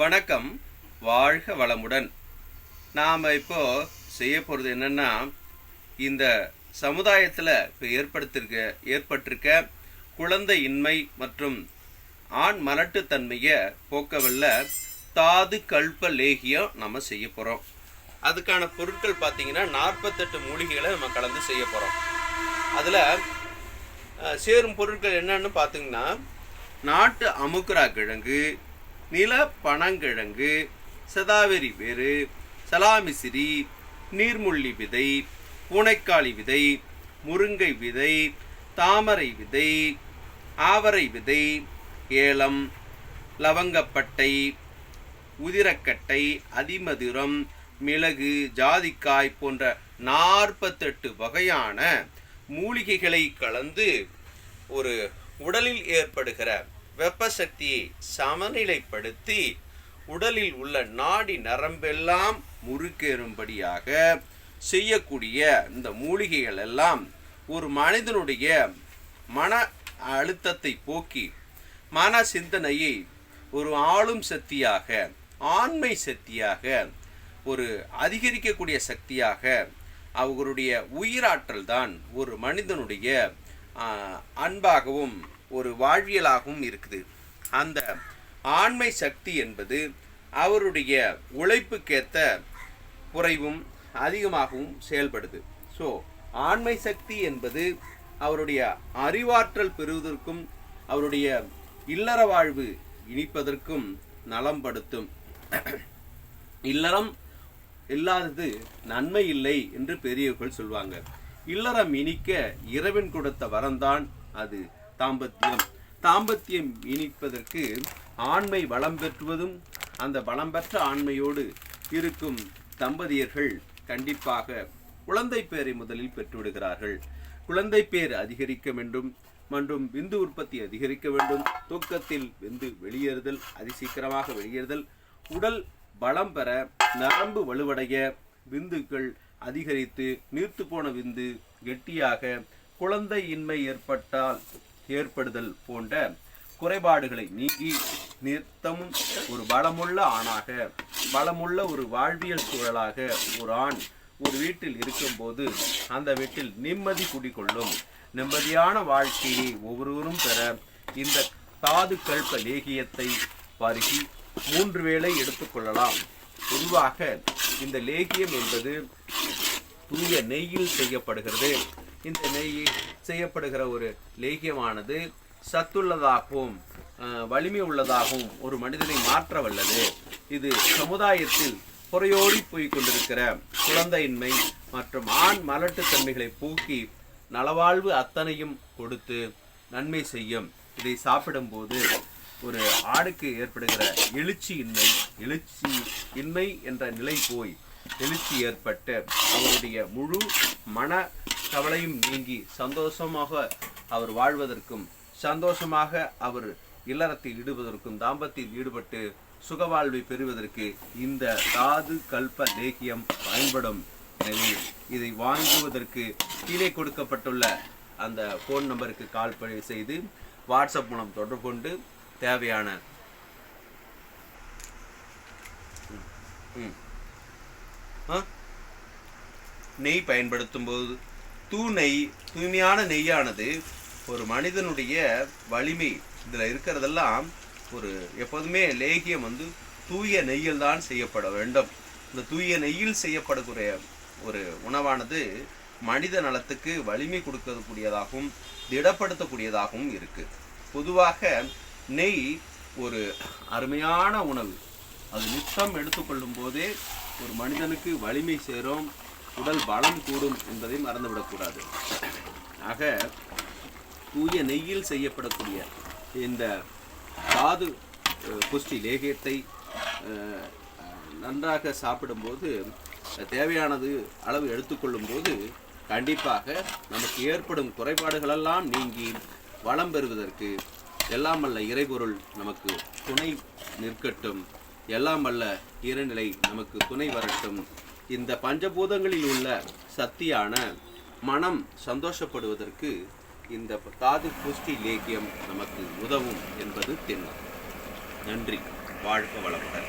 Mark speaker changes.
Speaker 1: வணக்கம். வாழ்க வளமுடன். நாம் இப்போ செய்ய போகிறது என்னென்னா இந்த சமுதாயத்தில் இப்போ ஏற்படுத்திருக்க ஏற்பட்டிருக்க குழந்தை இன்மை மற்றும் ஆண் மலட்டுத்தன்மையை போக்கவல்ல தாது கல்ப லேகியம் நம்ம செய்ய போகிறோம் அதுக்கான பொருட்கள் பார்த்தீங்கன்னா நாற்பத்தெட்டு மூலிகைகளை நம்ம கலந்து செய்ய போகிறோம் அதில் சேரும் பொருட்கள் என்னென்னு பார்த்தீங்கன்னா நாட்டு அமுக்குரா கிழங்கு நில பனங்கிழங்கு சதாவரி வேறு சலாமிசிறி நீர்முள்ளி விதை பூனைக்காளி விதை முருங்கை விதை தாமரை விதை ஆவரை விதை ஏலம் லவங்கப்பட்டை உதிரக்கட்டை அதிமதுரம் மிளகு ஜாதிக்காய் போன்ற நாற்பத்தெட்டு வகையான மூலிகைகளை கலந்து ஒரு உடலில் ஏற்படுகிற வெப்ப சக்தியை சமநிலைப்படுத்தி உடலில் உள்ள நாடி நரம்பெல்லாம் முறுக்கேறும்படியாக செய்யக்கூடிய இந்த மூலிகைகள் எல்லாம் ஒரு மனிதனுடைய மன அழுத்தத்தை போக்கி மன சிந்தனையை ஒரு ஆளும் சக்தியாக ஆண்மை சக்தியாக ஒரு அதிகரிக்கக்கூடிய சக்தியாக அவர்களுடைய உயிராற்றல் தான் ஒரு மனிதனுடைய அன்பாகவும் ஒரு வாழ்வியலாகவும் இருக்குது. அந்த ஆண்மை சக்தி என்பது அவருடைய உழைப்புக்கேற்ற குறைவும் அதிகமாகவும் செயல்படுது. ஸோ ஆண்மை சக்தி என்பது அவருடைய அறிவாற்றல் பெறுவதற்கும் அவருடைய இல்லற வாழ்வு இனிப்பதற்கும் நலம்படுத்தும் இல்லறம் இல்லாதது நன்மை இல்லை என்று பெரியவர்கள் சொல்வாங்க. இல்லறம் இனிக்க இறைவன் கொடுத்த வரம்தான் அது. தாம்பத்தியம். தாம்பத்தியம் இனிப்பதற்கு ஆண்மை வளம் பெற்றுவதும் அந்த வளம் பெற்ற ஆண்மையோடு இருக்கும் தம்பதியர்கள் கண்டிப்பாக குழந்தை பேரை முதலில் பெற்றுவிடுகிறார்கள். குழந்தை பேர் அதிகரிக்க வேண்டும். மற்றும் விந்து உற்பத்தி அதிகரிக்க வேண்டும். தூக்கத்தில் விந்து வெளியேறுதல் அதிசீக்கிரமாக வெளியேறுதல். உடல் பலம் பெற நரம்பு வலுவடைய விந்துக்கள் அதிகரித்து நீர்த்து போன விந்து கெட்டியாக குழந்தை இன்மை ஏற்பட்டால் ஏற்படுதல் போன்ற குறைபாடுகளை நீங்கி நிறுத்தமும் ஒரு பலமுள்ள ஆணாக பலமுள்ள ஒரு வாழ்வியல் சூழலாக ஒரு ஆண் ஒரு வீட்டில் இருக்கும்போது அந்த வீட்டில் நிம்மதி குடிகொள்ளும் நிம்மதியான வாழ்க்கையை ஒவ்வொருவரும் பெற இந்த தாது கல்ப லேகியத்தை பருகி மூன்று வேளை எடுத்துக்கொள்ளலாம் பொதுவாக இந்த லேகியம் என்பது தூய நெய்யில் செய்யப்படுகிறது. இந்த நெய் செய்யப்படுகிற ஒரு லேகியமானது சத்துள்ளதாகவும் வலிமை உள்ளதாகவும் ஒரு மனிதனை மாற்ற வல்லது இது சமுதாயத்தில் குறையோடி போய் கொண்டிருக்கிற குழந்தையின்மை மற்றும் ஆண் மலட்டுத்தன்மைகளை போக்கி நலவாழ்வு அத்தனையும் கொடுத்து நன்மை செய்யும். இதை சாப்பிடும்போது ஒரு ஆடுக்கு ஏற்படுகிற எழுச்சி இன்மை எழுச்சி இன்மை என்ற நிலை போய் எழுச்சி ஏற்பட்டு அவருடைய முழு மன கவலையும் நீங்கி சந்தோஷமாக அவர் வாழ்வதற்கும் சந்தோஷமாக அவர் இல்லறத்தில் ஈடுபதற்கும் தாம்பத்தில் ஈடுபட்டு சுகவாழ்வை பெறுவதற்கு இந்த தாது கல்ப லேகியம் பயன்படும். எனவே இதை வாங்குவதற்கு கீழே கொடுக்கப்பட்டுள்ள அந்த ஃபோன் நம்பருக்கு கால் பண்ணி செய்து வாட்ஸ்அப் மூலம் தொடர்பு கொண்டு தேவையான நெய் பயன்படுத்தும் போது தூ நெய் தூய்மையான நெய்யானது ஒரு மனிதனுடைய வலிமை. இதில் இருக்கிறதெல்லாம் ஒரு எப்போதுமே லேகியம் வந்து தூய நெய்யில் தான் செய்யப்பட வேண்டும். இந்த தூய நெய்யில் செய்யப்படக்கூடிய ஒரு உணவானது மனித நலத்துக்கு வலிமை கொடுக்கக்கூடியதாகவும் திடப்படுத்தக்கூடியதாகவும் இருக்குது பொதுவாக நெய் ஒரு அருமையான உணவு. அது நித்தம் எடுத்துக்கொள்ளும் போதே ஒரு மனிதனுக்கு வலிமை சேரும் உடல் பலம் கூடும் என்பதை மறந்துவிடக்கூடாது. ஆக தூய நெய்யில் செய்யப்படக்கூடிய இந்த தாது புஷ்டி லேகியத்தை நன்றாக சாப்பிடும்போது தேவையானது அளவு எடுத்துக்கொள்ளும் போது கண்டிப்பாக நமக்கு ஏற்படும் குறைபாடுகளெல்லாம் நீங்கி வளம் பெறுவதற்கு எல்லாம் வல்ல இறைபொருள் நமக்கு துணை நிற்கட்டும். எல்லாம் வல்ல இறைநிலை நமக்கு துணை வரட்டும். இந்த பஞ்சபூதங்களில் உள்ள சக்தியான மனம் சந்தோஷப்படுவதற்கு இந்த தாது புஷ்டி லேக்கியம் நமக்கு உதவும் என்பது திண்ணம் நன்றி. வாழ்க வளமுடன்.